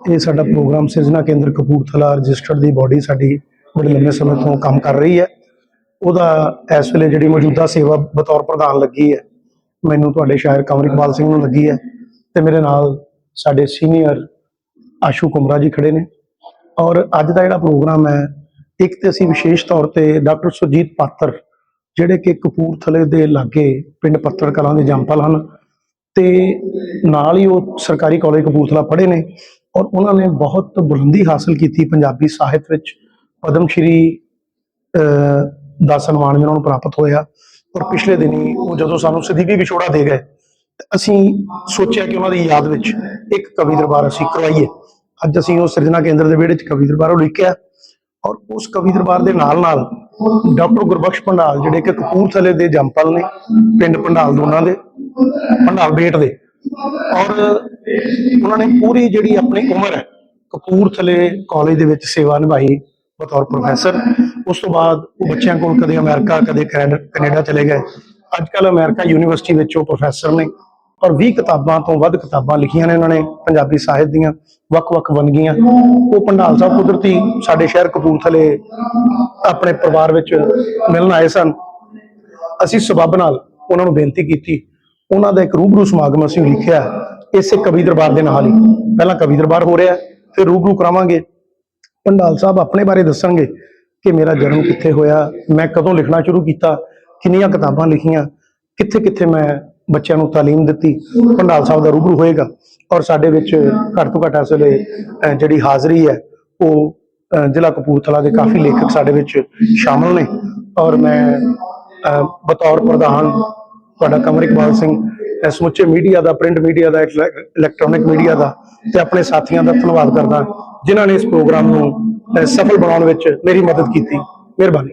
ਇਹ ਸਾਡਾ ਪ੍ਰੋਗਰਾਮ ਸਿਰਜਣਾ ਕੇਂਦਰ ਕਪੂਰਥਲਾ ਰਜਿਸਟਰਡ ਦੀ ਬਾਡੀ ਸਾਡੀ ਬੜੇ ਲੰਮੇ ਸਮੇਂ ਤੋਂ ਕੰਮ ਕਰ ਰਹੀ ਹੈ। ਉਹਦਾ ਇਸ ਵੇਲੇ ਜਿਹੜੀ ਮੌਜੂਦਾ ਸੇਵਾ ਬਤੌਰ ਪ੍ਰਧਾਨ ਲੱਗੀ ਹੈ, ਮੈਨੂੰ ਤੁਹਾਡੇ ਸ਼ਾਇਰ ਕਮਰਿਕਪਾਲ ਸਿੰਘ ਨੂੰ ਲੱਗੀ ਹੈ ਤੇ ਮੇਰੇ ਨਾਲ ਸਾਡੇ ਸੀਨੀਅਰ ਆਸ਼ੂ ਕੁਮਰਾ ਜੀ ਖੜੇ ਨੇ। ਔਰ ਅੱਜ ਦਾ ਜਿਹੜਾ ਪ੍ਰੋਗਰਾਮ ਹੈ, ਇੱਕ ਤੇ ਅਸੀਂ ਵਿਸ਼ੇਸ਼ ਤੌਰ ਤੇ ਡਾਕਟਰ ਸੁਰਜੀਤ ਪਾਤਰ, ਜਿਹੜੇ ਕਿ ਕਪੂਰਥਲੇ ਦੇ ਲਾਗੇ ਪਿੰਡ ਪੱਤਰ ਕਲਾਂ ਦੇ ਜੰਪਲ ਹਨ ਤੇ ਨਾਲ ਹੀ ਉਹ ਸਰਕਾਰੀ ਕਾਲਜ ਕਪੂਰਥਲਾ ਪੜ੍ਹੇ ਨੇ। ਔਰ ਉਹਨਾਂ ਨੇ ਬਹੁਤ ਬੁਲੰਦੀ ਹਾਸਲ ਕੀਤੀ ਪੰਜਾਬੀ ਸਾਹਿਤ ਵਿੱਚ। ਪਦਮ ਸ਼੍ਰੀ ਦਾ ਸਨਮਾਨ ਵੀ ਉਹਨਾਂ ਨੂੰ ਪ੍ਰਾਪਤ ਹੋਇਆ। ਔਰ ਪਿਛਲੇ ਦਿਨੀ ਉਹ ਜਦੋਂ ਸਾਨੂੰ ਸਦੀਵੀ ਵਿਛੋੜਾ ਦੇ ਗਏ ਅਸੀਂ ਸੋਚਿਆ ਕਿ ਉਹਨਾਂ ਦੀ ਯਾਦ ਵਿੱਚ ਇੱਕ ਕਵੀ ਦਰਬਾਰ ਅਸੀਂ ਕਰਵਾਈਏ। ਅੱਜ ਅਸੀਂ ਉਹ ਸਿਰਜਣਾ ਕੇਂਦਰ ਦੇ ਵਿਹੜੇ 'ਚ ਕਵੀ ਦਰਬਾਰ ਉਲੀਕਿਆ ਔਰ ਉਸ ਕਵੀ ਦਰਬਾਰ ਦੇ ਨਾਲ ਨਾਲ ਡਾਕਟਰ ਗੁਰਬਖਸ਼ ਪੰਡਾਲ ਜਿਹੜੇ ਕਿ ਕਪੂਰਥਲੇ ਦੇ ਜੰਪਲ ਨੇ, ਪਿੰਡ ਪੰਡਾਲ ਦੋਨਾਂ ਦੇ ਪੰਡਾਲ ਬੇਟ ਦੇ ਔਰ ਉਹਨਾਂ ਨੇ ਪੂਰੀ ਜਿਹੜੀ ਆਪਣੀ ਉਮਰ ਹੈ, ਕਪੂਰਥਲੇ ਕਾਲਜ ਦੇ ਵਿੱਚ ਸੇਵਾ ਨਿਭਾਈ ਬਤੌਰ ਪ੍ਰੋਫੈਸਰ ਉਸ ਤੋਂ ਬਾਅਦ ਉਹ ਬੱਚਿਆਂ ਕੋਲ ਕਦੇ ਅਮਰੀਕਾ, ਕਦੇ ਕੈਨੇਡਾ ਕੈਨੇਡਾ ਚਲੇ ਗਏ। ਅੱਜ ਕੱਲ ਅਮਰੀਕਾ ਯੂਨੀਵਰਸਿਟੀ ਵਿੱਚ ਉਹ ਪ੍ਰੋਫੈਸਰ ਨੇ। ਔਰ 20 ਕਿਤਾਬਾਂ ਤੋਂ ਵੱਧ ਕਿਤਾਬਾਂ ਲਿਖੀਆਂ ਨੇ ਉਹਨਾਂ ਨੇ, ਪੰਜਾਬੀ ਸਾਹਿਤ ਦੀਆਂ, ਵੱਖ-ਵੱਖ ਵੰਨਗੀਆਂ। ਉਹ ਪੰਡਾਲ ਸਾਹਿਬ ਕੁਦਰਤੀ ਸਾਡੇ ਸ਼ਹਿਰ ਕਪੂਰਥਲੇ ਆਪਣੇ ਪਰਿਵਾਰ ਵਿੱਚ ਮਿਲਣ ਆਏ ਸਨ। ਅਸੀਂ ਸਬੱਬ ਨਾਲ ਉਹਨਾਂ ਨੂੰ ਬੇਨਤੀ ਕੀਤੀ ਉਹਨਾਂ ਦਾ ਇੱਕ ਰੂਬਰੂ ਸਮਾਗਮ ਅਸੀਂ ਲਿਖਿਆ ਇਸੇ ਕਵੀ ਦਰਬਾਰ ਦੇ ਨਾਲ ਹੀ। ਪਹਿਲਾਂ ਕਵੀ ਦਰਬਾਰ ਹੋ ਰਿਹਾ ਫਿਰ ਰੂਬਰੂ ਕਰਾਵਾਂਗੇ। ਪੰਡਾਲ ਸਾਹਿਬ ਆਪਣੇ ਬਾਰੇ ਦੱਸਣਗੇ ਕਿ ਮੇਰਾ ਜਨਮ ਕਿੱਥੇ ਹੋਇਆ ਮੈਂ ਕਦੋਂ ਲਿਖਣਾ ਸ਼ੁਰੂ ਕੀਤਾ ਕਿੰਨੀਆਂ ਕਿਤਾਬਾਂ ਲਿਖੀਆਂ ਕਿੱਥੇ ਕਿੱਥੇ ਮੈਂ ਬੱਚਿਆਂ ਨੂੰ ਤਾਲੀਮ ਦਿੱਤੀ ਪੰਡਾਲ ਸਾਹਿਬ ਦਾ ਰੂਬਰੂ ਹੋਏਗਾ। ਔਰ ਸਾਡੇ ਵਿੱਚ ਘੱਟ ਤੋਂ ਘੱਟ ਇਸ ਵੇਲੇ ਜਿਹੜੀ ਹਾਜ਼ਰੀ ਹੈ ਉਹ ਜ਼ਿਲ੍ਹਾ ਕਪੂਰਥਲਾ ਦੇ ਕਾਫੀ ਲੇਖਕ ਸਾਡੇ ਵਿੱਚ ਸ਼ਾਮਲ ਨੇ। ਔਰ ਮੈਂ ਅਹ, ਬਤੌਰ ਪ੍ਰਧਾਨ ਤੁਹਾਡਾ ਕਮਰ ਇਕਬਾਲ ਸਿੰਘ ਇਹ ਸਮੁੱਚੇ ਮੀਡੀਆ ਦਾ, ਪ੍ਰਿੰਟ ਮੀਡੀਆ ਦਾ ਇਲੈਕਟ੍ਰੋਨਿਕ ਮੀਡੀਆ ਦਾ ਤੇ ਆਪਣੇ ਸਾਥੀਆਂ ਦਾ ਧੰਨਵਾਦ ਕਰਦਾ, ਜਿਨ੍ਹਾਂ ਨੇ ਇਸ ਪ੍ਰੋਗਰਾਮ ਨੂੰ ਸਫਲ ਬਣਾਉਣ ਵਿੱਚ ਮੇਰੀ ਮਦਦ ਕੀਤੀ। ਮਿਹਰਬਾਨੀ।